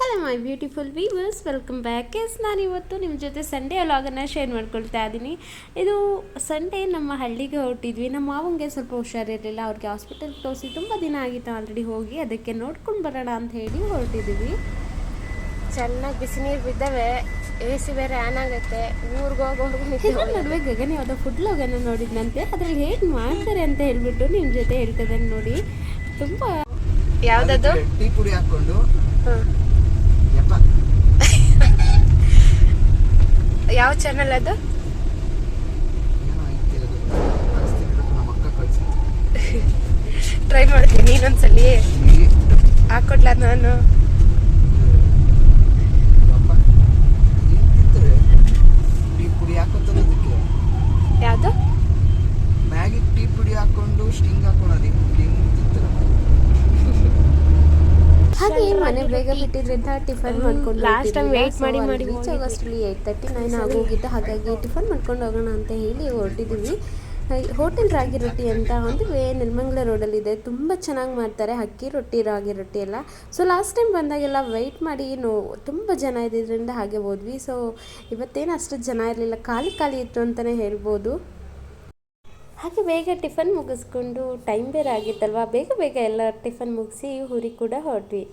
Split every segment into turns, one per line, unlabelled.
Hello my beautiful viewers welcome back S ನಾನು ಇವತ್ತು ನಿಮ್ಮ ಜೊತೆ ಸಂಡೇ ವ್ಲಾಗನ್ನು ಶೇರ್ ಮಾಡ್ಕೊಳ್ತಾ ಇದ್ದೀನಿ ಇದು ಸಂಡೇ ನಮ್ಮ ಹಳ್ಳಿಗೆ ಹೊರಟಿದ್ವಿ. ನಮ್ಮ ಮಾವಂಗೆ ಸ್ವಲ್ಪ ಹುಷಾರಿರಲಿಲ್ಲ. ಅವ್ರಿಗೆ ಹಾಸ್ಪಿಟಲ್ ತೋರಿಸಿ ತುಂಬ ದಿನ ಆಗಿತ್ತು. ಆಲ್ರೆಡಿ ಹೋಗಿ ಅದಕ್ಕೆ ನೋಡ್ಕೊಂಡು ಬರೋಣ ಅಂತ ಹೇಳಿ ಹೊರಟಿದ್ದೀವಿ
ಚೆನ್ನಾಗಿ ಬಿಸಿ ನೀರು ಬಿದ್ದಾವೆ. ಎ ಸಿ ಬೇರೆ ಆನ್ ಆಗುತ್ತೆ. ಊರಿಗೆ
ಇದ್ರ ನಡುವೆ ಗಗನ ಯಾವುದೋ ಫುಡ್ ಲಾಗನ್ನು ನೋಡಿದ್ನಂತೆ. ಅದ್ರಲ್ಲಿ ಹೇಗೆ ಮಾಡ್ತಾರೆ ಅಂತ ಹೇಳ್ಬಿಟ್ಟು ನಿಮ್ಮ ಜೊತೆ ಹೇಳ್ತದೆ ನೋಡಿ. ತುಂಬ
ಯಾವುದದು?
ಟೀ ಪುಡಿ ಹಾಕೊಂಡು ಯಪ್ಪ
ಯಾವ ಚಾನಲ್ ಅದು? ಟ್ರೈ ಮಾಡ್ತೀನಿ ಇನ್ನೊಂದ್ಸಲಿ ಹಾಕೊಡ್ಲ ನಾನು? ಯಾವ್ದು?
ಮ್ಯಾಗಿ ಟೀ ಪುಡಿ ಹಾಕೊಂಡು ಸ್ಟಿಂಗ್ ಹಾಕೊಳೋದು ಹೆಂಗ್ ತಿಂತಾರೆ
ಹಾಗೆ ಮನೆ ಬೇಗ ಬಿಟ್ಟಿದ್ರಿಂದ ಟಿಫನ್ ಮಾಡ್ಕೊಂಡು
ಲಾಸ್ಟ್ ಟೈಮ್ ವೇಟ್ ಮಾಡಿ ಮಾಡಿ
ರೀಚ್ ಆಗೋಷ್ಟರಲ್ಲಿ ಏಯ್ಟ್ ತರ್ಟಿ ನೈನ್ ಆಗೋಗಿತ್ತು. ಹಾಗಾಗಿ ಟಿಫನ್ ಮಾಡ್ಕೊಂಡು ಹೋಗೋಣ ಅಂತ ಹೇಳಿ ಹೊರಟಿದ್ದೀವಿ. ಹೋಟೆಲ್ ರಾಗಿ ರೊಟ್ಟಿ ಅಂತ ಒಂದು ವೇ ನೆಲಮಂಗ್ಲ ರೋಡಲ್ಲಿದೆ ತುಂಬ ಚೆನ್ನಾಗಿ ಮಾಡ್ತಾರೆ. ಅಕ್ಕಿ ರೊಟ್ಟಿ ರಾಗಿ ರೊಟ್ಟಿ ಎಲ್ಲ. ಸೊ ಲಾಸ್ಟ್ ಟೈಮ್ ಬಂದಾಗೆಲ್ಲ ವೆಯ್ಟ್ ಮಾಡಿ ನೋ ತುಂಬ ಜನ ಇದ್ದಿದ್ದರಿಂದ ಹಾಗೆ ಹೋದ್ವಿ. ಸೊ ಇವತ್ತೇನು ಅಷ್ಟು ಜನ ಇರಲಿಲ್ಲ. ಖಾಲಿ ಖಾಲಿ ಇತ್ತು ಅಂತಲೇ ಹೇಳ್ಬೋದು. ಹಾಗೆ ಬೇಗ ಟಿಫನ್ ಮುಗಿಸ್ಕೊಂಡು ಟೈಮ್ ಬೇರೆ ಆಗಿತ್ತಲ್ವಾ? ಬೇಗ ಬೇಗ ಎಲ್ಲ ಟಿಫನ್ ಮುಗಿಸಿ ಊರಿಗೆ ಕೂಡ ಹೊರಟ್ವಿ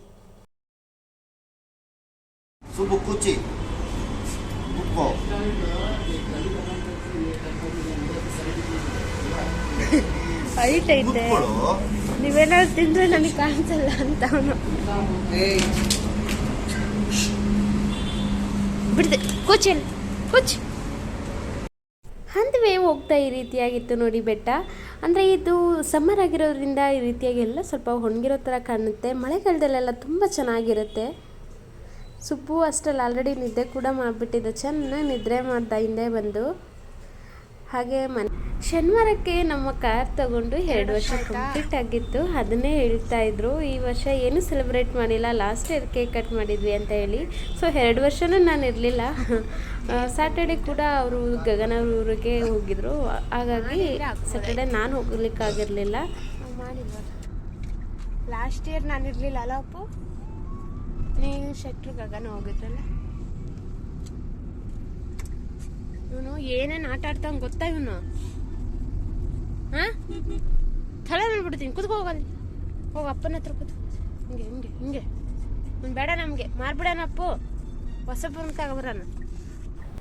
ಹೈಟ್ ಐತೆ ನೀವೇನಾದ್ರು ತಿಂದ್ರೆ ನನಗೆ ಕಾಣಿಸಲ್ಲ ಅಂತ ಅವನು. ಬಿಡ್ದೆ. ಕೂಚಲ್ ಕೂಚ್.
ಹಂತವೇ ಹೋಗ್ತಾ ಈ ರೀತಿಯಾಗಿತ್ತು ನೋಡಿ ಬೆಟ್ಟ. ಅಂದರೆ ಇದು ಸಮ್ಮರ್ ಆಗಿರೋದ್ರಿಂದ ಈ ರೀತಿಯಾಗಿ ಎಲ್ಲ ಸ್ವಲ್ಪ ಒಣಗಿರೋ ಥರ ಕಾಣುತ್ತೆ. ಮಳೆಗಾಲದಲ್ಲೆಲ್ಲ ತುಂಬ ಚೆನ್ನಾಗಿರುತ್ತೆ. ಸುಪ್ಪು ಅಷ್ಟರಲ್ಲಿ ಆಲ್ರೆಡಿ ನಿದ್ದೆ ಕೂಡ ಮಾಡಿಬಿಟ್ಟಿದ್ದೆ ಚೆನ್ನಾಗಿ ನಿದ್ರೆ ಮಾಡ್ತಾ ಹಿಂದೆ ಬಂದು. ಹಾಗೆ ಮನೆ ಶನಿವಾರಕ್ಕೆ ನಮ್ಮ ಕಾರ್ ತಗೊಂಡು ಎರಡು ವರ್ಷ ಕಂಪ್ಲೀಟ್ ಆಗಿತ್ತು. ಅದನ್ನೇ ಹೇಳ್ತಾ ಇದ್ರು. ಈ ವರ್ಷ ಏನು ಸೆಲೆಬ್ರೇಟ್ ಮಾಡಿಲ್ಲ. ಲಾಸ್ಟ್ ಇಯರ್ ಕೇಕ್ ಕಟ್ ಮಾಡಿದ್ವಿ ಅಂತ ಹೇಳಿ. ಸೊ ಎರಡು ವರ್ಷನೂ ನಾನು ಇರಲಿಲ್ಲ. ಸ್ಯಾಟರ್ಡೆ ಕೂಡ ಅವರು ಗಗನ ಊರಿಗೆ ಹೋಗಿದ್ರು. ಹಾಗಾಗಿ ಸ್ಯಾಟರ್ಡೆ ನಾನು ಹೋಗ್ಲಿಕ್ಕಾಗಿರಲಿಲ್ಲ
ಲಾಸ್ಟ್ ಇಯರ್ ನಾನು ಇರ್ಲಿಲ್ಲ ಅಲ್ಲ ಅಪ್ಪು? ನೀವು ಶೆಟ್ರು ಗಗನ ಹೋಗಿದ್ರಲ್ಲ? ಇವನು ಏನೇನ್ ಆಟ ಆಡ್ತಾವ್ ಗೊತ್ತಾ ಇವನು? ಹಾ? ತಲೆ ಮಾಡ್ಬಿಡ್ತೀನಿ ಕುತ್ಕೋ ಹೋಗಲ್ಲಿ ಹೋಗ ಅಪ್ಪನ ಹತ್ರ ಕೂತು ಹಿಂಗೆ ಹಿಂಗೆ ಹಿಂಗೆ. ಬೇಡ ನಮಗೆ, ಮಾರ್ಬಿಡೋಣ ಅಪ್ಪು. ಹೊಸ ತಗೊಬರೋಣ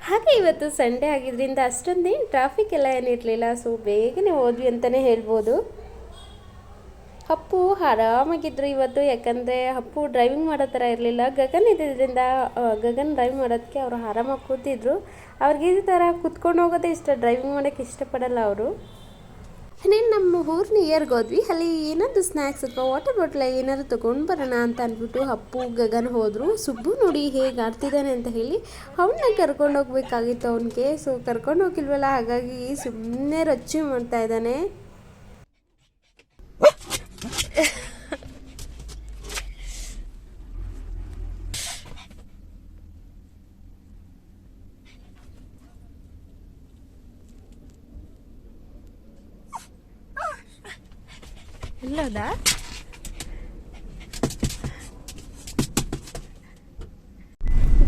ಹಾಗೆ ಇವತ್ತು ಸಂಡೇ ಆಗಿದ್ರಿಂದ ಅಷ್ಟೊಂದೇನು ಟ್ರಾಫಿಕ್ ಎಲ್ಲ ಏನಿರಲಿಲ್ಲ ಸೊ ಬೇಗನೆ ಹೋದ್ವಿ ಅಂತಲೇ ಹೇಳ್ಬೋದು. ಅಪ್ಪು ಆರಾಮಾಗಿದ್ರು ಇವತ್ತು, ಯಾಕಂದರೆ ಅಪ್ಪು ಡ್ರೈವಿಂಗ್ ಮಾಡೋ ಥರ ಇರಲಿಲ್ಲ. ಗಗನ್ ಇದ್ದಿದ್ದರಿಂದ ಗಗನ್ ಡ್ರೈವ್ ಮಾಡೋದಕ್ಕೆ ಅವರು ಆರಾಮಾಗಿ ಕೂತಿದ್ರು. ಅವ್ರಿಗೆ ಈ ಥರ ಕುತ್ಕೊಂಡು ಹೋಗೋದೇ ಇಷ್ಟ ಡ್ರೈವಿಂಗ್ ಮಾಡೋಕ್ಕೆ ಇಷ್ಟಪಡಲ್ಲ ಅವರು. ಇನ್ನೇನು ನಮ್ಮ ಊರಿನ ನಿಯರ್ಗೆ ಹೋದ್ವಿ. ಅಲ್ಲಿ ಏನಾದರೂ ಸ್ನ್ಯಾಕ್ಸ್ ಅಥವಾ ವಾಟರ್ ಬಾಟ್ಲ ಏನಾದರೂ ತೊಗೊಂಡು ಬರೋಣ ಅಂತ ಅಂದ್ಬಿಟ್ಟು ಅಪ್ಪು ಗಗನ್ ಹೋದರು. ಸುಬ್ಬು ನೋಡಿ ಹೇಗೆ ಆಡ್ತಿದ್ದಾನೆ ಅಂತ ಹೇಳಿ ಅವನ್ನ ಕರ್ಕೊಂಡು ಹೋಗ್ಬೇಕಾಗಿತ್ತು ಅವನಿಗೆ. ಸೊ ಕರ್ಕೊಂಡು ಹೋಗಿಲ್ವಲ್ಲ, ಹಾಗಾಗಿ ಸುಮ್ಮನೆ ರಚ್ಚು ಮಾಡ್ತಾ ಇದ್ದಾನೆ.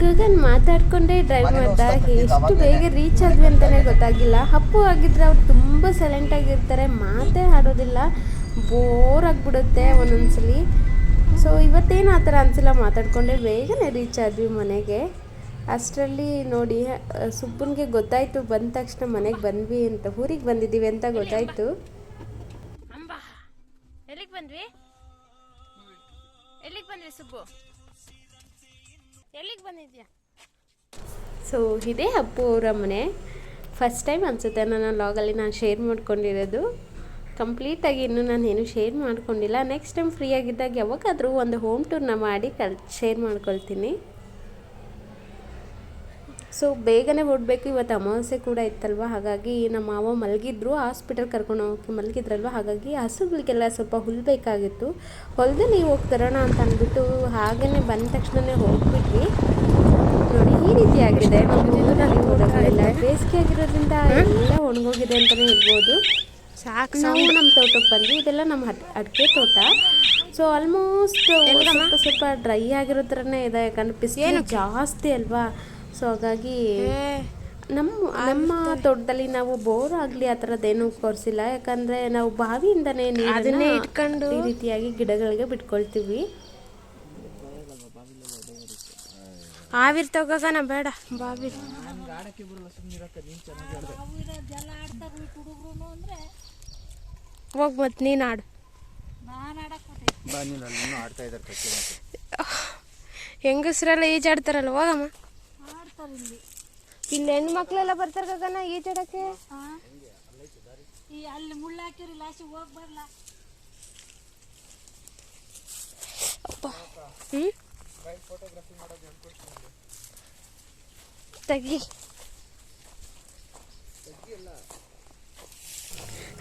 ಗಗನ್ ಮಾತಾಡ್ಕೊಂಡೆ ಡ್ರೈವ್ ಮಾಡ್ತಾ ಎಷ್ಟು ಬೇಗ ರೀಚ್ ಆದ್ವಿ ಅಂತಾನೆ ಗೊತ್ತಾಗಿಲ್ಲ. ಅಪ್ಪು ಆಗಿದ್ರೆ ಅವ್ರು ತುಂಬ ಸೈಲೆಂಟ್ ಆಗಿರ್ತಾರೆ. ಮಾತೇ ಆಡೋದಿಲ್ಲ. ಬೋರ್ ಆಗಿಬಿಡುತ್ತೆ ಒಂದೊಂದ್ಸಲಿ. ಸೊ ಇವತ್ತೇನು ಆ ಥರ ಅನಿಸಿಲ್ಲ? ಮಾತಾಡ್ಕೊಂಡೆ ಬೇಗನೆ ರೀಚ್ ಆದ್ವಿ ಮನೆಗೆ. ಅಷ್ಟರಲ್ಲಿ ನೋಡಿ ಸುಬ್ಬನಿಗೆ ಗೊತ್ತಾಯಿತು. ಬಂದ ತಕ್ಷಣ ಮನೆಗೆ ಬಂದ್ವಿ ಅಂತ. ಊರಿಗೆ ಬಂದಿದ್ದೀವಿ ಅಂತ ಗೊತ್ತಾಯಿತು.
ಬಂದ್ವಿ? ಎಲ್ಲಿಗೆ ಬಂದ್ವಿ ಸುಬ್ಬು? ಎಲ್ಲಿಗೆ ಬಂದಿದ್ಯಾ?
ಸೊ ಇದೇ ಅಪ್ಪು ಅವರ ಮನೆ. ಫಸ್ಟ್ ಟೈಮ್ ಅನಿಸುತ್ತೆ ನನ್ನ ಲಾಗಲ್ಲಿ ನಾನು ಶೇರ್ ಮಾಡ್ಕೊಂಡಿರೋದು. ಕಂಪ್ಲೀಟಾಗಿ ಇನ್ನೂ ನಾನು ಏನು ಶೇರ್ ಮಾಡ್ಕೊಂಡಿಲ್ಲ. ನೆಕ್ಸ್ಟ್ ಟೈಮ್ ಫ್ರೀ ಆಗಿದ್ದಾಗ ಯಾವಾಗಾದರೂ ಒಂದು ಹೋಮ್ ಟೂರ್ನ ಮಾಡಿ ಕಲ್ ಶೇರ್ ಮಾಡ್ಕೊಳ್ತೀನಿ. ಸೊ ಬೇಗನೆ ಓಡಬೇಕು ಇವತ್ತು ಅಮಾವಾಸ್ಯೆ ಕೂಡ ಇತ್ತಲ್ವ? ಹಾಗಾಗಿ ನಮ್ಮ ಮಾವ ಮಲಗಿದ್ರು. ಹಾಸ್ಪಿಟಲ್ ಕರ್ಕೊಂಡು ಹೋಗಿ ಮಲಗಿದ್ರಲ್ವ? ಹಾಗಾಗಿ ಹಸುಗಳಿಗೆಲ್ಲ ಸ್ವಲ್ಪ ಹುಲ್ ಬೇಕಾಗಿತ್ತು. ಹೊಲದಲ್ಲಿ ಹೋಗಿ ತರೋಣ ಅಂತ ಅಂದ್ಬಿಟ್ಟು ಹಾಗೇ ಬಂದ ತಕ್ಷಣನೇ ಹೋಗ್ಬಿಟ್ವಿ. ನೋಡಿ ಈ ರೀತಿ ಆಗಿದೆ. ಬೇಸಿಗೆ ಆಗಿರೋದ್ರಿಂದ ಎಲ್ಲ ಒಣಗೋಗಿದೆ ಅಂತಲೇ ಹೇಳ್ಬೋದು.
ಸಾಕು
ನಾವು ನಮ್ಮ ತೋಟಕ್ಕೆ ಬಂದ್ವಿ. ಇದೆಲ್ಲ ನಮ್ಮ ಅಡ್ ಅಡಿಕೆ ತೋಟ. ಸೊ ಆಲ್ಮೋಸ್ಟ್ ಸ್ವಲ್ಪ ಸ್ವಲ್ಪ ಡ್ರೈ ಆಗಿರೋ ಥರನೇ ಇದೆ. ಯಾಕಂದ್ರೆ ಬಿಸಿಲು ಜಾಸ್ತಿ ಅಲ್ವಾ? ಸೊ ಹಾಗಾಗಿ ನಮ್ಮ ನಮ್ಮ ತೋಟದಲ್ಲಿ ನಾವು ಬೋರ್ ಆಗಲಿ ಆ ಥರದ್ದೇನು ಕೊರ್ಸಿಲ್ಲ. ಯಾಕಂದ್ರೆ ನಾವು ಬಾವಿಯಿಂದನೇ ಅದನ್ನೇ
ಇಟ್ಕೊಂಡು-
ಈ ರೀತಿಯಾಗಿ ಗಿಡಗಳಿಗೆ ಬಿಟ್ಕೊಳ್ತೀವಿ.
ಆವಿರ್ ತಗೋಗನ ಬೇಡ. ಬಾವಿ ಹೋಗ್ ಮತ್ ನೀನ್ ಆಡು. ಹೆಂಗಸ್ರೆಲ್ಲ ಈಜಾಡ್ತಾರಲ್ಲ ಹೋಗಮ್ಮ. ಇಲ್ಲಿ ಹೆಣ್ಣು ಮಕ್ಕಳೆಲ್ಲ ಬರ್ತಾರ ಗಗನ ಈಜಾಡಕ್ಕೆ ಅಪ್ಪ. ಹ್ಮ್? ತೆಗಿ.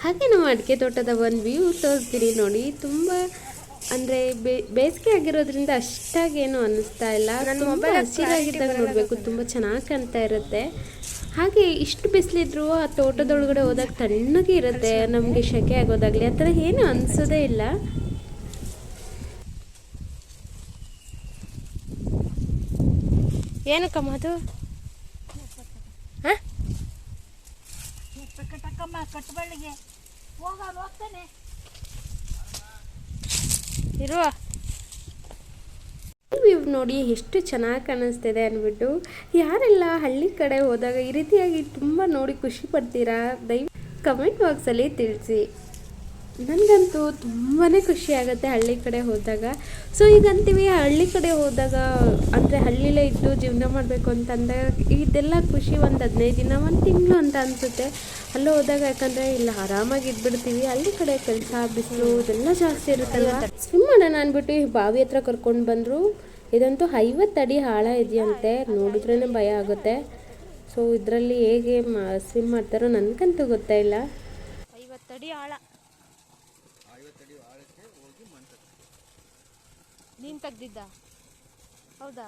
ಹಾಗೆ ನಾವು ಅಡಿಕೆ ತೋಟದ ಒಂದು ವ್ಯೂ ತೋರಿಸ್ತೀನಿ ನೋಡಿ ತುಂಬ ಅಂದರೆ ಬೇಸಿಗೆ ಆಗಿರೋದ್ರಿಂದ ಅಷ್ಟಾಗೇನು ಅನಿಸ್ತಾ ಇಲ್ಲ. ತುಂಬ ಹಸಿರಾಗಿದ್ದಾಗ ನೋಡಬೇಕು ತುಂಬಾ ಚೆನ್ನಾಗಿ ಕಾಣ್ತಾ ಇರುತ್ತೆ. ಹಾಗೆ ಇಷ್ಟು ಬಿಸಿಲಿದ್ರು ಆ ತೋಟದೊಳಗಡೆ ಹೋದಾಗ ತಣ್ಣಗೆ ಇರುತ್ತೆ ನಮಗೆ ಶೆಕೆ ಆಗೋದಾಗಲಿ ಆ ಥರ ಏನು ಅನಿಸೋದೇ ಇಲ್ಲ.
ಏನಕ್ಕಮ್ಮ ಅದು ಇರುವ.
ನೋಡಿ ಎಷ್ಟು ಚೆನ್ನಾಗಿ ಕಾಣಿಸ್ತಿದೆ ಅಂದ್ಬಿಟ್ಟು ಯಾರೆಲ್ಲ ಹಳ್ಳಿ ಕಡೆ ಹೋದಾಗ ಈ ರೀತಿಯಾಗಿ ತುಂಬ ನೋಡಿ ಖುಷಿ ಪಡ್ತೀರಾ? ದಯವಿಟ್ಟು ಕಮೆಂಟ್ ಬಾಕ್ಸಲ್ಲಿ ತಿಳಿಸಿ. ನನಗಂತೂ ತುಂಬಾ ಖುಷಿ ಆಗುತ್ತೆ ಹಳ್ಳಿ ಕಡೆ ಹೋದಾಗ. ಸೊ ಈಗ ಅಂತೀವಿ ಹಳ್ಳಿ ಕಡೆ ಹೋದಾಗ, ಅಂದರೆ ಹಳ್ಳಿಲೇ ಇದ್ದು ಜೀವನ ಮಾಡಬೇಕು ಅಂತಂದಾಗ ಇದೆಲ್ಲ ಖುಷಿ ಒಂದು ಹದಿನೈದು ದಿನ, ಒಂದು ತಿಂಗಳು ಅಂತ ಅನಿಸುತ್ತೆ. ಅಲ್ಲಿ ಹೋದಾಗ ಯಾಕಂದರೆ ಇಲ್ಲ, ಆರಾಮಾಗಿ ಇದ್ಬಿಡ್ತೀವಿ. ಹಳ್ಳಿ ಕಡೆ ಕೆಲಸ, ಬಿಸಿಲು ಇದೆಲ್ಲ ಜಾಸ್ತಿ ಇರುತ್ತಲ್ಲ ಸ್ವಿಮ್ ಮಾಡೋಣ ಅಂದ್ಬಿಟ್ಟು ಈ ಬಾವಿ ಹತ್ರ ಕರ್ಕೊಂಡು ಬಂದರು. ಇದಂತೂ ಐವತ್ತು ಅಡಿ ಆಳ ಇದೆಯಂತೆ. ನೋಡಿದ್ರೇ ಭಯ ಆಗುತ್ತೆ. ಸೊ ಇದರಲ್ಲಿ ಹೇಗೆ ಸ್ವಿಮ್ ಮಾಡ್ತಾರೋ ನನಗಂತೂ ಗೊತ್ತೇ ಇಲ್ಲ.
ಐವತ್ತಡಿ ಆಳ ನೀನ್ ತೆಗ್ದಿದ್ದ? ಹೌದಾ?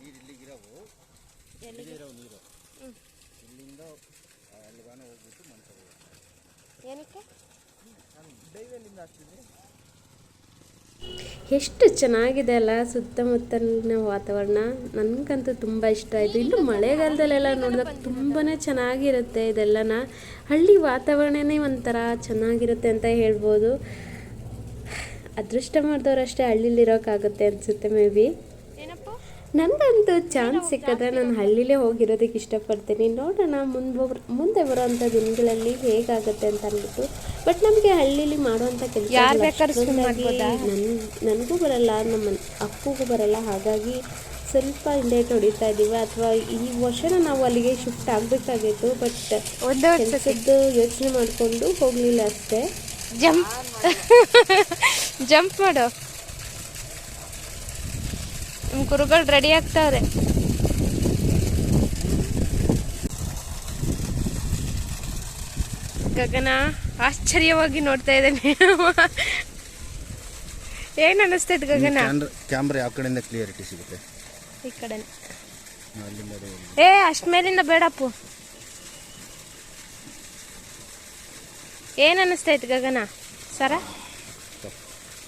ನೀರು ಇಲ್ಲಿಗಿರವು ಇಲ್ಲಿಗಿರವು ನೀರು. ಇಲ್ಲಿಂದ ಅಲ್ಲಿಗಾನ ಹೋಗ್ಬಿಟ್ಟು ಮನ್ಸಲ್ಲಿ
ಏನಕ್ಕೆ?
ಡೈವೆಲ್ಲಿಂದ ಹಾಕ್ತಿದ್ದೆ.
ಎಷ್ಟು ಚೆನ್ನಾಗಿದೆ ಅಲ್ಲ ಸುತ್ತಮುತ್ತಲಿನ ವಾತಾವರಣ. ನನಗಂತೂ ತುಂಬ ಇಷ್ಟ. ಆಯಿತು ಇನ್ನು ಮಳೆಗಾಲದಲ್ಲೆಲ್ಲ ನೋಡಿದಾಗ ತುಂಬಾ ಚೆನ್ನಾಗಿರುತ್ತೆ ಇದೆಲ್ಲನ. ಹಳ್ಳಿ ವಾತಾವರಣನೇ ಒಂಥರ ಚೆನ್ನಾಗಿರುತ್ತೆ ಅಂತ ಹೇಳ್ಬೋದು. ಅದೃಷ್ಟ ಮಾಡಿದವರಷ್ಟೇ ಹಳ್ಳಿಲಿರೋಕ್ಕಾಗುತ್ತೆ ಅನಿಸುತ್ತೆ ಮೇ ಬಿ ನನಗಂತೂ ಚಾನ್ಸ್ ಸಿಕ್ಕದ್ರೆ ನಾನು ಹಳ್ಳಿಲೇ ಹೋಗಿರೋದಕ್ಕೆ ಇಷ್ಟಪಡ್ತೀನಿ. ನೋಡೋಣ ಮುಂದೆ ಮುಂದೆ ಬರೋವಂಥ ದಿನಗಳಲ್ಲಿ ಹೇಗಾಗುತ್ತೆ ಅಂತ ಅಂದ್ಬಿಟ್ಟು ಬಟ್ ನಮಗೆ ಹಳ್ಳಿಲಿ ಮಾಡುವಂಥ ಕೆಲಸ
ಮಾಡ್ಬೋದಾ?
ನನಗೂ ಬರಲ್ಲ ನಮ್ಮ ಅಪ್ಪಗೂ ಬರಲ್ಲ. ಹಾಗಾಗಿ ಸ್ವಲ್ಪ ಹಿಂದೆ ಹೊಡಿತಾ ಇದ್ದೀವಿ. ಅಥವಾ ಈ ವರ್ಷನ ನಾವು ಅಲ್ಲಿಗೆ ಶಿಫ್ಟ್ ಆಗಬೇಕಾಗಿತ್ತು ಬಟ್ ಕೆಲಸದ್ದು ಯೋಚನೆ ಮಾಡಿಕೊಂಡು ಹೋಗಲಿಲ್ಲ ಅಷ್ಟೇ.
ಜಂಪ್. ಜಂಪ್ ಮಾಡು. ನಿಮ್ಮ ಕುರುಗಳು ರೆಡಿ ಆಗ್ತಾವ್ರೆ. ಗಗನ ಆಶ್ಚರ್ಯವಾಗಿ ನೋಡ್ತಾ ಇದ್ದೇನೆ. ಏನ್ ಅನಿಸ್ತೈತೆ ಗಗನ?
ಕ್ಯಾಮ್ರಾ ಯಾವ ಕಡೆಯಿಂದ ಕ್ಲಿಯರಿಟಿ ಸಿಗುತ್ತೆ?
ಈ ಕಡೆ ಏ ಅಷ್ಟ ಮೇಲಿಂದ ಬೇಡಪ್ಪ. ಏನ್ ಅನಿಸ್ತೈತೆ ಗಗನ? ಸರ?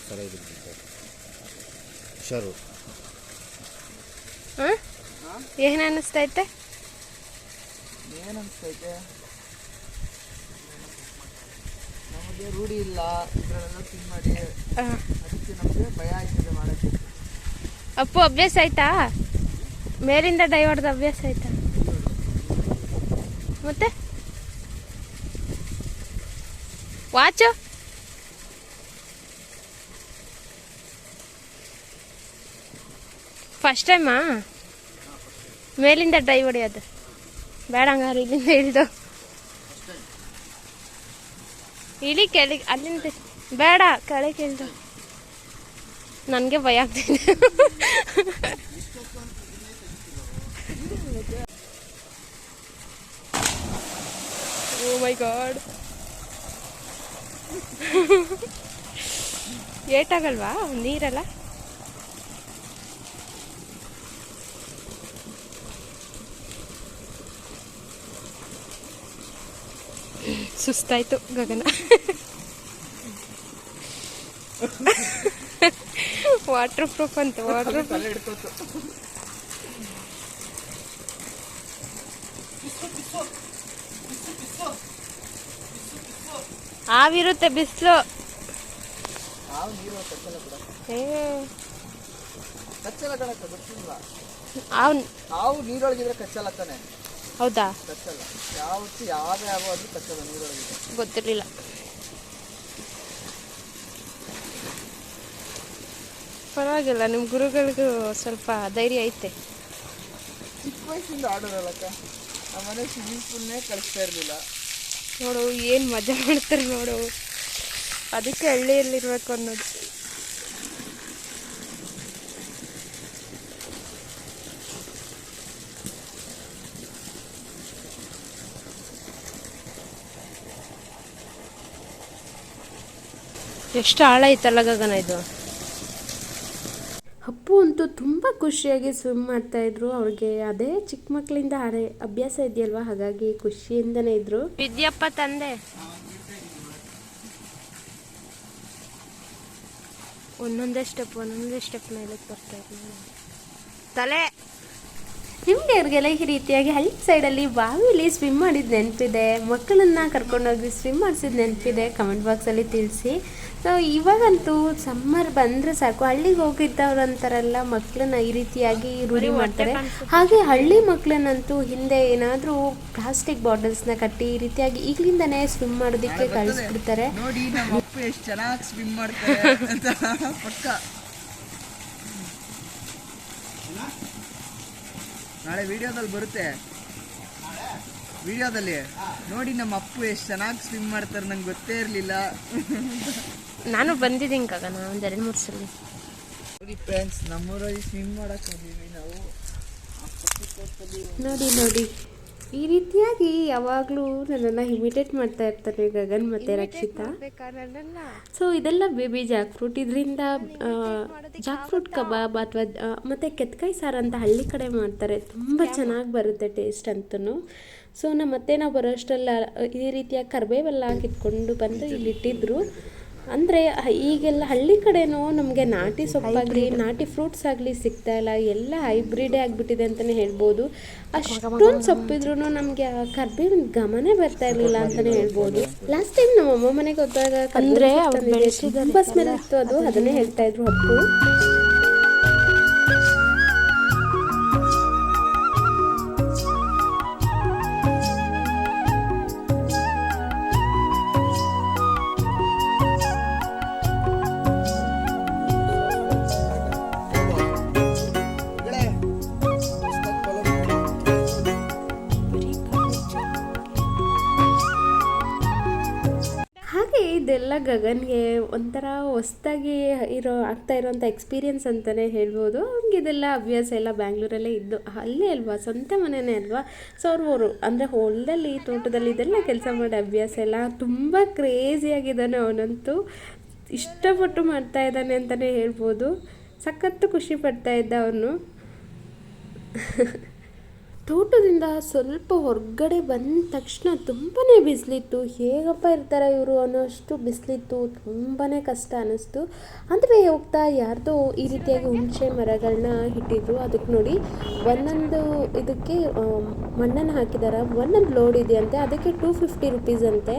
ಸರ ಇದು ಶರು
ಹ? ಏನ್ ಅನಿಸ್ತೈತೆ?
ಏನು ಅನಿಸ್ತೈತೆ ನಮಗೆ ರೂಢಿ ಇಲ್ಲ ಇದರಲ್ಲೆಲ್ಲ ತಿನ್ ಮಾಡಿ. ಅದಕ್ಕೆ ನಮಗೆ ಭಯ ಆಯ್ತದೆ ಮಾಡೋಕ್ಕೆ.
ಅಪ್ಪು ಅಭ್ಯಾಸ ಆಯ್ತಾ? ಮೇಲಿಂದ ಡೈ ಹೊಡೆದ ಅಭ್ಯಾಸ ಆಯ್ತಾ? ಮತ್ತೆ? ವಾಚು? ಫಸ್ಟ್ ಟೈಮಾ ಮೇಲಿಂದ ಡ್ರೈ ಹೊಡಿಯೋದು. ಬೇಡ ಹಂಗಾರೆ ಇಲ್ಲಿಂದ ಇಳಿದು. ಇಳಿ ಕೆಳಗೆ ಅಲ್ಲಿಂದ ಬೇಡ ಕಳೆ ಇಳಿದು ನನಗೆ ಭಯ ಆಗ್ತಿದೆ. ಓ ಮೈ ಗಾಡ್ ಏಟಾಗಲ್ವಾ ನೀರೆಲ್ಲ? ಸುಸ್ತಾಯ್ತು ಗಗನ.
ವಾಟರ್ ಪ್ರೂಫ್ ಅಂತ ವಾಟರ್ ಆವಿರುತ್ತೆ ಬಿಸಿಲು.
ಕಚ್ಚಲ ಕಚ್ಚಲ್ಲ ಕಣಕ್ಕ ಗೊತ್ತಿಲ್ಲ
ಅವ್ನು
ನಾವು ನೀರೊಳಗಿದ್ರೆ ಕಚ್ಚಲ್ಲ ತಾನೆ
ಹೌದಾ? ಗೊತ್ತಿರಲಿಲ್ಲ. ಪರವಾಗಿಲ್ಲ ನಿಮ್ಮ ಗುರುಗಳಿಗೂ ಸ್ವಲ್ಪ ಧೈರ್ಯ ಐತೆ.
ಚಿಕ್ಕ ವಯಸ್ಸಿಂದ ಆಡೋದಲ್ಲಕ್ಕ ನಮ್ಮ ಮನೆ ಸ್ವಿಮ್ಮಿಂಗ್ ಪೂಲ್ನೇ ಕಳಿಸ್ತಾ ಇರಲಿಲ್ಲ.
ನೋಡು ಏನು ಮಜಾ ಮಾಡ್ತಾರೆ ನೋಡು. ಅದಕ್ಕೆ ಹಳ್ಳಿಯಲ್ಲಿರ್ಬೇಕು ಅನ್ನೋದು. ಎಷ್ಟು ಆಳ ಐತಲ್ಲ ಗಗನ ಇದು? ಅಪ್ಪು ಅಂತೂ ತುಂಬ ಖುಷಿಯಾಗಿ ಸ್ವಿಮ್ ಮಾಡ್ತಾ ಇದ್ರು. ಅವ್ರಿಗೆ ಅದೇ ಚಿಕ್ಕ ಮಕ್ಕಳಿಂದ ಆಡೆ ಅಭ್ಯಾಸ ಇದೆಯಲ್ವಾ? ಹಾಗಾಗಿ ಖುಷಿಯಿಂದನೇ ಇದ್ರು. ವಿದ್ಯಪ್ಪ ತಂದೆ. ಒಂದೊಂದೇ ಸ್ಟೆಪ್ ಒಂದೊಂದೇ ಸ್ಟೆಪ್ ಮೇಲೆ ಬರ್ತಾ ಇದ್ದೀನಿ ತಲೆ. ನಿಮಗೆ ಅವ್ರಿಗೆಲ್ಲ ಈ ರೀತಿಯಾಗಿ ಹಳ್ಳಿ ಸೈಡಲ್ಲಿ ಬಾವಿಲಿ ಸ್ವಿಮ್ ಮಾಡಿದ ನೆನಪಿದೆ. ಮಕ್ಕಳನ್ನ ಕರ್ಕೊಂಡೋಗಿ ಸ್ವಿಮ್ ಮಾಡಿಸಿದ ನೆನಪಿದೆ. ಕಮೆಂಟ್ ಬಾಕ್ಸಲ್ಲಿ ತಿಳಿಸಿ. ಸೊ ಇವಾಗಂತೂ ಸಮ್ಮರ್ ಬಂದರೆ ಸಾಕು. ಹಳ್ಳಿಗೆ ಹೋಗಿದ್ದವ್ರು ಅಂತಾರಲ್ಲ ಮಕ್ಕಳನ್ನ ಈ ರೀತಿಯಾಗಿ ರೂಢಿ ಮಾಡ್ತಾರೆ. ಹಾಗೆ ಹಳ್ಳಿ ಮಕ್ಕಳನ್ನಂತೂ ಹಿಂದೆ ಏನಾದರೂ ಪ್ಲಾಸ್ಟಿಕ್ ಬಾಟಲ್ಸ್ನ ಕಟ್ಟಿ ಈ ರೀತಿಯಾಗಿ ಈಗಲಿಂದನೇ ಸ್ವಿಮ್ ಮಾಡೋದಕ್ಕೆ ಕಳಿಸ್ಬಿಡ್ತಾರೆ
ನೋಡಿ ನಮ್ಮ ಅಪ್ಪ ಎಷ್ಟು ಚೆನ್ನಾಗಿ ಸ್ವಿಮ್ ಮಾಡ್ತಾರೆ ಅಂತ ಪಕ್ಕ ನಾಳೆ ವಿಡಿಯೋದಲ್ಲಿ ಬರುತ್ತೆ. ವಿಡಿಯೋದಲ್ಲಿ. ನೋಡಿ ನಮ್ಮ ಅಪ್ಪು ಎಷ್ಟು ಚೆನ್ನಾಗಿ ಸ್ವಿಮ್ ಮಾಡ್ತಾರೆ ನಂಗೆ ಗೊತ್ತೇ ಇರಲಿಲ್ಲ.
ನಾನು ಬಂದಿದ್ದೀನಿ ಗಗನ ಒಂದು ಎರಡು ಮೂರು ಸಲ.
ನೋಡಿ ಫ್ರೆಂಡ್ಸ್ ನಮ್ಮೂರಲ್ಲಿ ಸ್ವಿಮ್ ಮಾಡೋಕ್ಕೆ ಹೋಗಿದ್ವಿ ನಾವು.
ನೋಡಿ ನೋಡಿ. ಈ ರೀತಿಯಾಗಿ ಯಾವಾಗಲೂ ನನ್ನನ್ನು ಇಮಿಟೇಟ್ ಮಾಡ್ತಾ ಇರ್ತಾರೆ ಗಗನ್ ಮತ್ತು ರಕ್ಷಿತಾ. ಸೊ ಇದೆಲ್ಲ ಬೇಬಿ ಜಾಕ್ ಫ್ರೂಟ್ ಇದರಿಂದ ಜಾಕ್ ಫ್ರೂಟ್ ಕಬಾಬ್ ಅಥವಾ ಮತ್ತು ಕೆತ್ಕಾಯಿ ಸಾರು ಅಂತ ಹಳ್ಳಿ ಕಡೆ ಮಾಡ್ತಾರೆ. ತುಂಬ ಚೆನ್ನಾಗಿ ಬರುತ್ತೆ ಟೇಸ್ಟ್ ಅಂತೂ ಸೊ ನಮ್ಮ ಮತ್ತೆ ನಾವು ಬರೋ ಅಷ್ಟೆಲ್ಲ ಈ ರೀತಿಯ ಕರ್ಬೇವೆಲ್ಲ ಕಿತ್ಕೊಂಡು ಬಂದು ಇಲ್ಲಿ ಇಟ್ಟಿದ್ರು. ಅಂದರೆ ಈಗೆಲ್ಲ ಹಳ್ಳಿ ಕಡೆನೂ ನಮಗೆ ನಾಟಿ ಸೊಪ್ಪಾಗಲಿ ನಾಟಿ ಫ್ರೂಟ್ಸ್ ಆಗಲಿ ಸಿಗ್ತಾ ಇಲ್ಲ. ಎಲ್ಲ ಹೈಬ್ರಿಡೇ ಆಗಿಬಿಟ್ಟಿದೆ ಅಂತಲೇ ಹೇಳ್ಬೋದು. ಅಷ್ಟೊಂದು ಸೊಪ್ಪಿದ್ರೂ ನಮಗೆ ಕರ್ಬೇವಿನ ಗಮನ ಬರ್ತಾ ಇರಲಿಲ್ಲ ಅಂತಲೇ ಹೇಳ್ಬೋದು. ಲಾಸ್ಟ್ ಟೈಮ್ ನಮ್ಮ ಅಮ್ಮ ಮನೆಗೆ ಹೋದಾಗ ಅಂದರೆ ತುಂಬ ಸ್ಮೆಲ್ ಇತ್ತು ಅದು. ಅದನ್ನೇ ಹೇಳ್ತಾ ಇದ್ರು ಅಪ್ಪು ಗಗನ್ಗೆ ಒಂಥರ ಹೊಸ್ದಾಗಿ ಇರೋ ಆಗ್ತಾ ಇರೋವಂಥ ಎಕ್ಸ್ಪೀರಿಯನ್ಸ್ ಅಂತಲೇ ಹೇಳ್ಬೋದು. ಅವ್ನಿಗೆ ಇದೆಲ್ಲ ಅಭ್ಯಾಸ ಎಲ್ಲ ಬ್ಯಾಂಗ್ಳೂರಲ್ಲೇ ಇದ್ದು, ಅಲ್ಲೇ ಅಲ್ವಾ? ಸ್ವಂತ ಮನೆಯೇ ಅಲ್ವಾ? ಸೊ ಅವ್ರು ಅಂದರೆ ಹೊಲದಲ್ಲಿ, ತೋಟದಲ್ಲಿ ಇದೆಲ್ಲ ಕೆಲಸ ಮಾಡೋ ಅಭ್ಯಾಸ ಎಲ್ಲ ತುಂಬ ಕ್ರೇಜಿಯಾಗಿದ್ದಾನೆ ಅವನಂತೂ. ಇಷ್ಟಪಟ್ಟು ಮಾಡ್ತಾ ಇದ್ದಾನೆ ಅಂತಲೇ ಹೇಳ್ಬೋದು. ಸಖತ್ತು ಖುಷಿ ಪಡ್ತಾ ಇದ್ದ ಅವನು. ತೋಟದಿಂದ ಸ್ವಲ್ಪ ಹೊರಗಡೆ ಬಂದ ತಕ್ಷಣ ತುಂಬಾ ಬಿಸಿಲಿತ್ತು. ಹೇಗಪ್ಪ ಇರ್ತಾರೆ ಇವರು ಅನ್ನೋಷ್ಟು ಬಿಸಿಲಿತ್ತು. ತುಂಬಾ ಕಷ್ಟ ಅನ್ನಿಸ್ತು. ಅಂದರೆ ಹೋಗ್ತಾ ಯಾರ್ದೋ ಈ ರೀತಿಯಾಗಿ ಹುಣಸೆ ಮರಗಳನ್ನ ಇಟ್ಟಿದ್ರು. ಅದಕ್ಕೆ ನೋಡಿ ಒಂದೊಂದು ಇದಕ್ಕೆ ಮಣ್ಣನ್ನು ಹಾಕಿದ್ದಾರೆ ಒಂದೊಂದು ಲೋಡ್ ಇದೆಯಂತೆ. ಅದಕ್ಕೆ ಟೂ ಫಿಫ್ಟಿ ರುಪೀಸ್ ಅಂತೆ.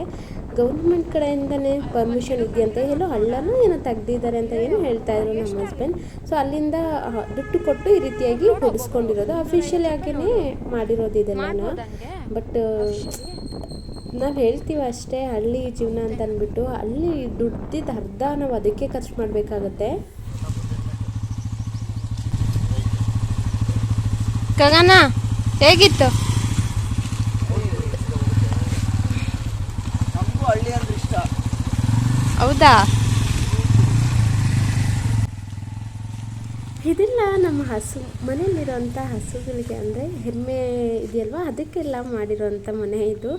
ಗೌರ್ಮೆಂಟ್ ಕಡೆಯಿಂದನೇ ಪರ್ಮಿಷನ್ ಇದೆಯಂತೆ ಎಲ್ಲೋ ಹಳ್ಳನೂ ಏನೋ ತೆಗ್ದಿದ್ದಾರೆ ಅಂತ ಏನು ಹೇಳ್ತಾ ಇದ್ರು ನಮ್ಮ ಹಸ್ಬೆಂಡ್ ಸೊ ಅಲ್ಲಿಂದ ದುಡ್ಡು ಕೊಟ್ಟು ಈ ರೀತಿಯಾಗಿ ಹೊಡಿಸ್ಕೊಂಡಿರೋದು. ಅಫಿಷಿಯಲ್ ಆಗಿನೇ ಮಾಡಿರೋದು ನಾನು. ಬಟ್ ನಾವು ಹೇಳ್ತೀವಿ ಅಷ್ಟೇ, ಹಳ್ಳಿ ಜೀವನ ಅಂತ ಅಂದ್ಬಿಟ್ಟು, ಅಲ್ಲಿ ದುಡ್ದಿದ್ದು ಅರ್ಧ ನಾವು ಅದಕ್ಕೆ ಖರ್ಚು ಮಾಡಬೇಕಾಗತ್ತೆ. ಗಗನ, ಹೇಗಿತ್ತು
ನಮಗೂ ಹಳ್ಳಿ ಅಂದ್ರೆ ಇಷ್ಟ
ಹೌದಾ? ಇದೆಲ್ಲ ನಮ್ಮ ಹಸು ಮನೆಯಲ್ಲಿರೋಂಥ ಹಸುಗಳಿಗೆ ಅಂದರೆ ಹೆಮ್ಮೆ ಇದೆಯಲ್ವ? ಅದಕ್ಕೆಲ್ಲ ಮಾಡಿರೋಂಥ ಮನೆ ಇದು.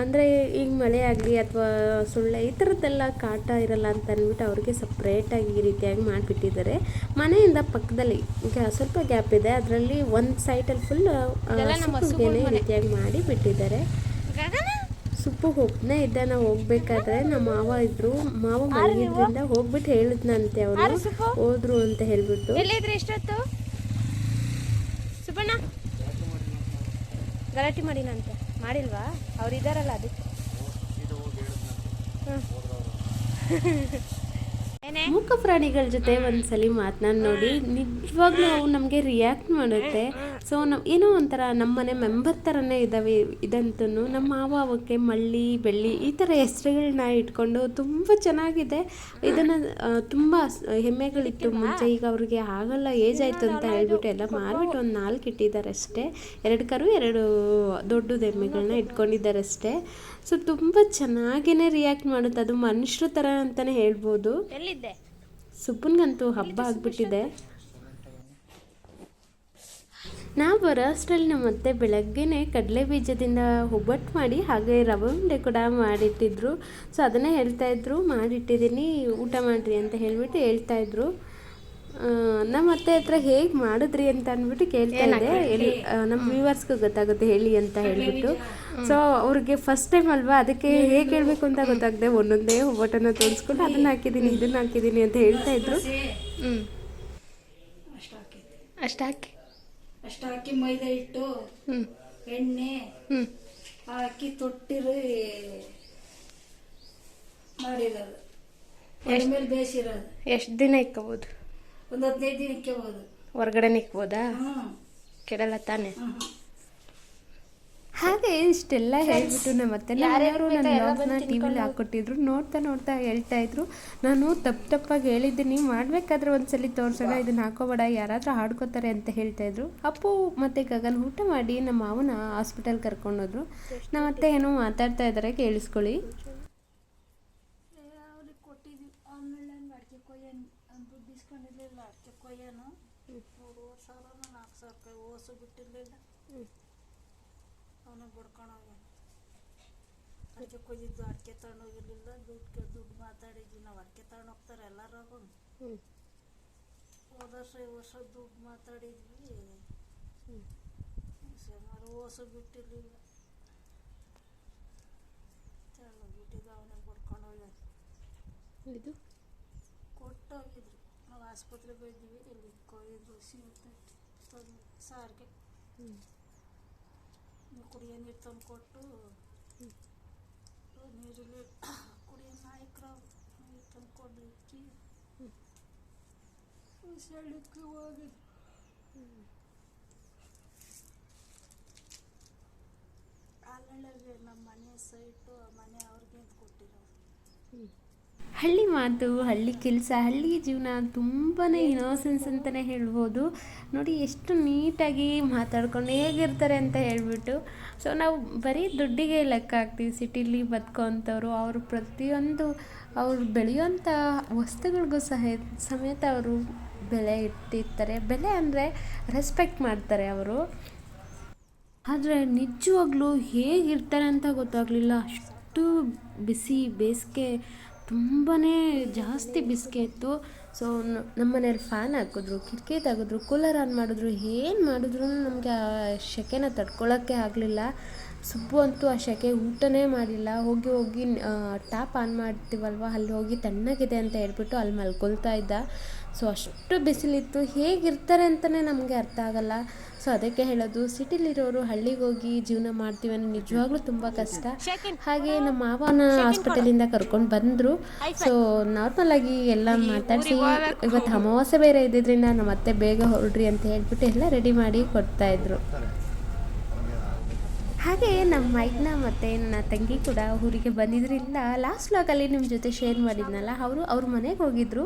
ಅಂದರೆ ಈಗ ಮಳೆ ಆಗಲಿ ಅಥವಾ ಸೊಳ್ಳೆ ಈ ಥರದ್ದೆಲ್ಲ ಕಾಟ ಇರಲ್ಲ ಅಂತ ಅಂದ್ಬಿಟ್ಟು ಅವ್ರಿಗೆ ಸಪ್ರೇಟಾಗಿ ಈ ರೀತಿಯಾಗಿ ಮಾಡಿಬಿಟ್ಟಿದ್ದಾರೆ. ಮನೆಯಿಂದ ಪಕ್ಕದಲ್ಲಿ ಈಗ ಸ್ವಲ್ಪ ಗ್ಯಾಪ್ ಇದೆ. ಅದರಲ್ಲಿ ಒಂದು ಸೈಟಲ್ಲಿ ಫುಲ್ ಈ ರೀತಿಯಾಗಿ ಮಾಡಿ ಬಿಟ್ಟಿದ್ದಾರೆ ಸುಪ್ಪು ಹೋಗ್ತಾನೆ ಇದ್ದ ನಾವು ಹೋಗ್ಬೇಕಾದ್ರೆ ನಮ್ಮ ಮಾವ ಇದ್ರು. ಮಾವ ಮಲಗಿದ್ರಿಂದ ಹೋಗ್ಬಿಟ್ಟು ಹೇಳಿದ್ನಂತೆ ಅವರು. ಹೋದ್ರು ಅಂತ ಹೇಳ್ಬಿಟ್ಟು.
ಎಷ್ಟೊತ್ತು ಸುಬ್ಬಣ್ಣ? ಗಲಾಟೆ ಮಾಡಿನಂತೆ. ಮಾಡಿಲ್ವಾ? ಅವ್ರು ಇದಾರಲ್ಲ ಅದಕ್ಕೆ.
ಮೂಕ ಪ್ರಾಣಿಗಳ ಜೊತೆ ಒಂದ್ಸಲಿ ಮಾತನಾಡಿ ನೋಡಿ ನಿಜವಾಗ್ಲೂ ಅವು ನಮಗೆ ರಿಯಾಕ್ಟ್ ಮಾಡುತ್ತೆ. ಸೊ ನಾವು ಏನೋ ಒಂಥರ ನಮ್ಮನೆ ಮೆಂಬರ್ ಥರನೇ ಇದ್ದಾವೆ ಇದಂತೂ ನಮ್ಮ ಮಾವ ಅವಕ್ಕೆ ಮಳ್ಳಿ ಬೆಳ್ಳಿ ಈ ಥರ ಹೆಸರುಗಳನ್ನ ಇಟ್ಕೊಂಡು ತುಂಬ ಚೆನ್ನಾಗಿದೆ. ಇದನ್ನು ತುಂಬ ಹೆಮ್ಮೆಗಳಿತ್ತು ಮುಂಚೆ. ಈಗ ಅವ್ರಿಗೆ ಆಗಲ್ಲ ಏಜ್ ಆಯಿತು ಅಂತ ಹೇಳ್ಬಿಟ್ಟು ಎಲ್ಲ ಮಾರ್ಬಿಟ್ಟು ಒಂದು ನಾಲ್ಕು ಇಟ್ಟಿದ್ದಾರೆ ಅಷ್ಟೇ. ಎರಡು ಕರು ಎರಡು ದೊಡ್ಡದು ಎಮ್ಮೆಗಳನ್ನ ಇಟ್ಕೊಂಡಿದ್ದಾರೆ ಅಷ್ಟೇ. ಸೊ ತುಂಬ ಚೆನ್ನಾಗೇ ರಿಯಾಕ್ಟ್ ಮಾಡುತ್ತೆ. ಅದು ಮನುಷ್ಯರ ಥರ ಅಂತಲೇ ಹೇಳ್ಬೋದು.
ಸುಬ್ಬನಿಗಂತೂ
ಸುಬ್ಬನ್ಗಂತೂ ಹಬ್ಬ ಆಗ್ಬಿಟ್ಟಿದೆ. ನಾವು ಬರೋ ಅಷ್ಟರಲ್ಲಿ ನಮ್ಮ ಅತ್ತೆ ಬೆಳಗ್ಗೆನೆ ಕಡಲೆ ಬೀಜದಿಂದ ಒಬ್ಬಟ್ಟು ಮಾಡಿ ಹಾಗೆ ರವೆ ಉಂಡೆ ಕೂಡ ಮಾಡಿಟ್ಟಿದ್ರು. ಸೊ ಅದನ್ನೇ ಹೇಳ್ತಾ ಇದ್ರು. ಮಾಡಿಟ್ಟಿದ್ದೀನಿ. ಊಟ ಮಾಡಿರಿ ಅಂತ ಹೇಳಿಬಿಟ್ಟು ಹೇಳ್ತಾ ಇದ್ರು. ಆ, ನಮ್ಮ ಅತ್ತೆ ಹತ್ರ ಹೇಗೆ ಮಾಡಿದ್ರಿ ಅಂತ ಅಂದ್ಬಿಟ್ಟು ಕೇಳ್ತಾ ಇದ್ದೆ ಎಲ್ಲಿ ನಮ್ಮ ವ್ಯೂವರ್ಸ್ಗೂ ಗೊತ್ತಾಗುತ್ತೆ. ಹೇಳಿ ಅಂತ ಹೇಳ್ಬಿಟ್ಟು. ಸೊ ಅವ್ರಿಗೆ ಫಸ್ಟ್ ಟೈಮ್ ಅಲ್ವಾ? ಅದಕ್ಕೆ ಹೇಗೆ ಹೇಳಬೇಕು ಅಂತ ಗೊತ್ತಾಗದೆ. ಒಂದೊಂದೇ ಒಬ್ಬಟ್ಟನ್ನು ತೋರಿಸ್ಕೊಂಡು ಅದನ್ನ ಹಾಕಿದ್ದೀನಿ ಇದನ್ನ ಹಾಕಿದ್ದೀನಿ ಅಂತ ಹೇಳ್ತಾ ಇದ್ರು.
ಹ್ಞೂ
ಅಷ್ಟು
ಹಾಕಿ
ಮೈದಾ ಹಿಟ್ಟು ಎಣ್ಣೆ ಹಾಕಿ ತೊಟ್ಟಿರಿ ಮಾಡಿರೋದು. ಎಷ್ಟ್- ಮೇಲೆ ಬೇಯಿಸಿರೋದು.
ಎಷ್ಟು ದಿನ ಇಕ್ಕೋಬೋದು?
ಒಂದು ಹದಿನೈದು ದಿನ ಇಕ್ಕಬಹುದು
ಹೊರಗಡೆ ಇಕ್ಬೋದಾ?
ಹ್ಞೂ
ಕೆಡಲ್ಲ ತಾನೆ?
ಹಾಗೆ ಇಷ್ಟೆಲ್ಲ ಹೇಳ್ಬಿಟ್ಟು ನಮ್ಮ ಅತ್ತೆ ಯಾರ್ಯಾರು ನನ್ನ ಬ್ಲಾಗ್ನ ಟಿ ವಿಲಿ ಹಾಕೊಟ್ಟಿದ್ರು ನೋಡ್ತಾ ನೋಡ್ತಾ ಹೇಳ್ತಾ ಇದ್ರು. ನಾನು ತಪ್ಪು ತಪ್ಪಾಗಿ ಹೇಳಿದ್ದೀನಿ ಮಾಡಬೇಕಾದ್ರೆ ಒಂದ್ಸಲಿ ತೋರ್ಸೋಣ ಇದನ್ನ ಹಾಕೋಬೇಡ ಯಾರಾದ್ರೂ ಹಾಡ್ಕೋತಾರೆ ಅಂತ ಹೇಳ್ತಾ ಇದ್ರು. ಅಪ್ಪು ಮತ್ತೆ ಗಗನ್ ಊಟ ಮಾಡಿ ನಮ್ಮ ಮಾವನ ಹಾಸ್ಪಿಟಲ್ ಕರ್ಕೊಂಡೋದ್ರು ನಮ್ಮ ಅತ್ತೆ ಏನೋ ಮಾತಾಡ್ತಾ ಇದ್ದಾರೆ ಕೇಳಿಸ್ಕೊಳ್ಳಿ.
ದುಡ್ಡು ಇಸ್ಕೊಂಡಿರ್ಲಿಲ್ಲ ಸಾವಿರ ನಾಲ್ಕು ಸಾವಿರ ರೂಪಾಯಿ ಓಸು ಬಿಟ್ಟಿರ್ಲಿಲ್ಲ ಅವನಿಗೆ ಬಡ್ಕೊಂಡೋಗ ಅಡಿಕೆ ಕೊಯ್ದಿದ್ದು ಅಡಿಕೆ ತಗೊಂಡೋಗಿರ್ಲಿಲ್ಲ ದುಡ್ಡು ದುಡ್ಡು ಮಾತಾಡಿದ್ವಿ ನಾವು ಅಡಿಕೆ ತಗೊಂಡು ಹೋಗ್ತಾರೆ ಎಲ್ಲರೂ
ಹ್ಞೂ
ಹೋದ ವರ್ಷ ಈ ವರ್ಷ ದುಡ್ಡು ಮಾತಾಡಿದ್ವಿ. ಸುಮಾರು ಓಸು ಬಿಟ್ಟಿರ್ಲಿಲ್ಲ. ಬಿಟ್ಟಿದ್ದು ಅವನಿಗೆ ಬಡ್ಕೊಂಡು ಹೋಗ್ಯಾನ.
ಇದು?
ಕೊಟ್ಟೋಗಿದ್ರು ನಾವು ಆಸ್ಪತ್ರೆಗೆ ಹೋಗಿದ್ವಿ ಇಲ್ಲಿ ಕೊಯ್ದು ಸಿಗುತ್ತೆ ಸಾರಿಗೆ ನೀವು ಕುಡಿಯೋ ನೀರು ತಂದು ಕೊಟ್ಟು ನೀರಲ್ಲಿ ಕುಡಿಯೋ ನಾಯಕರು ನೀರು ತಂದು ಕೊಡಲಿಕ್ಕೆ ಸೆಳಕ್ಕೆ ಹೋಗಿದ್ವಿ ಅಲ್ಲೇ ನಮ್ಮ ಮನೆ ಸೈಟು ಮನೆ ಅವ್ರಿಗೆ ಕೊಟ್ಟಿರೋ ಕೊಟ್ಟಿರೋದು.
ಹಳ್ಳಿ ಮಾತು, ಹಳ್ಳಿ ಕೆಲಸ, ಹಳ್ಳಿ ಜೀವನ ತುಂಬಾ ಇನೋಸೆನ್ಸ್ ಅಂತಲೇ ಹೇಳ್ಬೋದು. ನೋಡಿ, ಎಷ್ಟು ನೀಟಾಗಿ ಮಾತಾಡ್ಕೊಂಡು ಹೇಗಿರ್ತಾರೆ ಅಂತ ಹೇಳಿಬಿಟ್ಟು. ಸೊ ನಾವು ಬರೀ ದುಡ್ಡಿಗೆ ಲೆಕ್ಕ ಹಾಕ್ತೀವಿ, ಸಿಟಿಲಿ ಬದುಕೋಂಥವ್ರು ಅವರು ಪ್ರತಿಯೊಂದು ಅವ್ರು ಬೆಳೆಯೋಂಥ ವಸ್ತುಗಳಿಗೂ ಸಹ ಸಮೇತ ಅವರು ಬೆಲೆ ಇಟ್ಟಿರ್ತಾರೆ. ಬೆಲೆ ಅಂದರೆ ರೆಸ್ಪೆಕ್ಟ್ ಮಾಡ್ತಾರೆ ಅವರು. ಆದರೆ ನಿಜವಾಗ್ಲೂ ಹೇಗಿರ್ತಾರೆ ಅಂತ ಗೊತ್ತಾಗಲಿಲ್ಲ. ಅಷ್ಟು ಬಿಸಿ ಬೇಸಿಗೆ ತುಂಬಾ ಜಾಸ್ತಿ ಬಿಸಿಗೆ ಇತ್ತು. ಸೊ ನಮ್ಮ ಮನೇಲಿ ಫ್ಯಾನ್ ಹಾಕಿದ್ರು ಕಿಟಕಿ ತೆಗೆದ್ರು ಕೂಲರ್ ಆನ್ ಮಾಡಿದ್ರು, ಏನು ಮಾಡಿದ್ರು ನಮಗೆ ಆ ಸೆಕೆನ ತಡ್ಕೊಳ್ಳೋಕ್ಕೆ ಆಗಲಿಲ್ಲ. ಸುಬ್ಬು ಅಂತೂ ಆ ಸೆಕೆ ಊಟನೇ ಮಾಡಿಲ್ಲ. ಹೋಗಿ ಹೋಗಿ ಟ್ಯಾಪ್ ಆನ್ ಮಾಡ್ತೀವಲ್ವ, ಅಲ್ಲಿ ಹೋಗಿ ತಣ್ಣಗಿದೆ ಅಂತ ಹೇಳ್ಬಿಟ್ಟು ಅಲ್ಲಿ ಮಲ್ಕೊಳ್ತಾ ಇದ್ದ. ಸೊ ಅಷ್ಟು ಬಿಸಿಲಿತ್ತು. ಹೇಗಿರ್ತಾರೆ ಅಂತಲೇ ನಮಗೆ ಅರ್ಥ ಆಗಲ್ಲ. ಸೊ ಅದಕ್ಕೆ ಹೇಳೋದು ಸಿಟಿಲಿರೋರು ಹಳ್ಳಿಗೆ ಹೋಗಿ ಜೀವನ ಮಾಡ್ತೀವಿ ಅನ್ನೋ ನಿಜವಾಗ್ಲೂ ತುಂಬ ಕಷ್ಟ. ಹಾಗೆ ನಮ್ಮ ಮಾವನ ಹಾಸ್ಪಿಟಲಿಂದ ಕರ್ಕೊಂಡು ಬಂದರು. ಸೊ ನಾರ್ಮಲ್ ಆಗಿ ಎಲ್ಲ ಮಾತಾಡಿಸಿ ಇವತ್ತು ಅಮಾವಾಸ್ಯೆ ಬೇರೆ ಇದ್ದಿದ್ದರಿಂದ ನಮ್ಮ ಅತ್ತೆ ಬೇಗ ಹೊರಡ್ರಿ ಅಂತ ಹೇಳ್ಬಿಟ್ಟು ಎಲ್ಲ ರೆಡಿ ಮಾಡಿ ಕೊಡ್ತಾಯಿದ್ರು ಹಾಗೆ ನಮ್ಮ ಮೈಕ್ನ ಮತ್ತು ನನ್ನ ತಂಗಿ ಕೂಡ ಊರಿಗೆ ಬಂದಿದ್ದರಿಂದ ಲಾಸ್ಟ್ ವ್ಲಾಗಲ್ಲಿ ನಿಮ್ಮ ಜೊತೆ ಶೇರ್ ಮಾಡಿದ್ನಲ್ಲ ಅವರು ಅವ್ರ ಮನೆಗೆ ಹೋಗಿದ್ರು.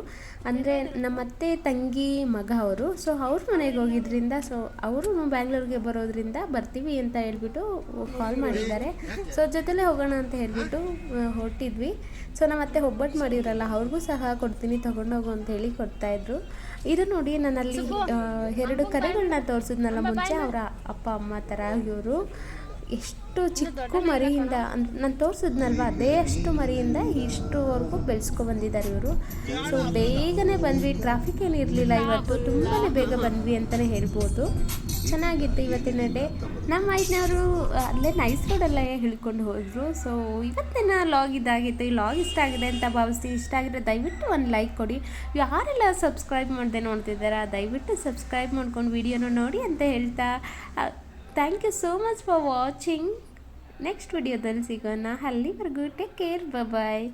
ಅಂದರೆ ನಮ್ಮ ಅತ್ತೆ ತಂಗಿ ಮಗ ಅವರು. ಸೊ ಅವ್ರ ಮನೆಗೆ ಹೋಗಿದ್ರಿಂದ ಸೊ ಅವರು ಬ್ಯಾಂಗ್ಳೂರಿಗೆ ಬರೋದ್ರಿಂದ ಬರ್ತೀವಿ ಅಂತ ಹೇಳ್ಬಿಟ್ಟು ಕಾಲ್ ಮಾಡಿದ್ದಾರೆ. ಸೊ ಜೊತೆಲೇ ಹೋಗೋಣ ಅಂತ ಹೇಳಿಬಿಟ್ಟು ಹೊರಟಿದ್ವಿ. ಸೊ ನಮ್ಮ ಅತ್ತೆ ಒಬ್ಬಟ್ಟು ಮಾಡಿರಲ್ಲ ಅವ್ರಿಗೂ ಸಹ ಕೊಡ್ತೀನಿ ತೊಗೊಂಡೋಗು ಅಂತ ಹೇಳಿ ಕೊಡ್ತಾಯಿದ್ರು ಇದು ನೋಡಿ ನಾನಲ್ಲಿ ಆ, ಎರಡು ಕರೆಗಳನ್ನ ತೋರಿಸಿದ್ನಲ್ಲ ಮುಂಚೆ ಅವರ ಅಪ್ಪ ಅಮ್ಮ ಥರ ಇವರು ಎಷ್ಟು ಚಿಕ್ಕ ಮರಿಯಿಂದ ನಾನು ತೋರಿಸಿದ್ನಲ್ವ, ಅದೇ ಅಷ್ಟು ಮರಿಯಿಂದ ಇಷ್ಟುವರೆಗೂ ಬೆಳೆಸ್ಕೊ ಬಂದಿದ್ದಾರೆ ಇವರು. ಸೊ ಬೇಗನೆ ಬಂದ್ವಿ. ಟ್ರಾಫಿಕ್ ಏನು ಇರಲಿಲ್ಲ ಇವತ್ತು. ತುಂಬಾ ಬೇಗ ಬಂದ್ವಿ ಅಂತಲೇ ಹೇಳ್ಬೋದು. ಚೆನ್ನಾಗಿತ್ತು ಇವತ್ತಿನ ಡೇ ನಮ್ಮ ಐದನವರು ಅಲ್ಲೇ ನೈಸ್ ರೋಡೆಲ್ಲ ಹೇಳ್ಕೊಂಡು ಹೋದರು. ಸೊ ಇವತ್ತಿನ ಲಾಗ್ ಇದಾಗಿತ್ತು. ಈ ಲಾಗ್ ಇಷ್ಟ ಆಗಿದೆ ಅಂತ ಭಾವಿಸಿ ಇಷ್ಟ ಆಗಿದ್ರೆ ದಯವಿಟ್ಟು ಒಂದು ಲೈಕ್ ಕೊಡಿ. ಯಾರೆಲ್ಲ ಸಬ್ಸ್ಕ್ರೈಬ್ ಮಾಡದೆ ನೋಡ್ತಿದ್ದಾರಾ, ದಯವಿಟ್ಟು ಸಬ್ಸ್ಕ್ರೈಬ್ ಮಾಡ್ಕೊಂಡು ವಿಡಿಯೋನ ನೋಡಿ ಅಂತ ಹೇಳ್ತಾ thank you so much for watching next ವಿಡಿಯೋದಲ್ಲಿ ಸಿಗೋಣ ಅಲ್ಲಿವರೆಗೂ ಟೇಕ್ ಕೇರ್ ಬಾಯ್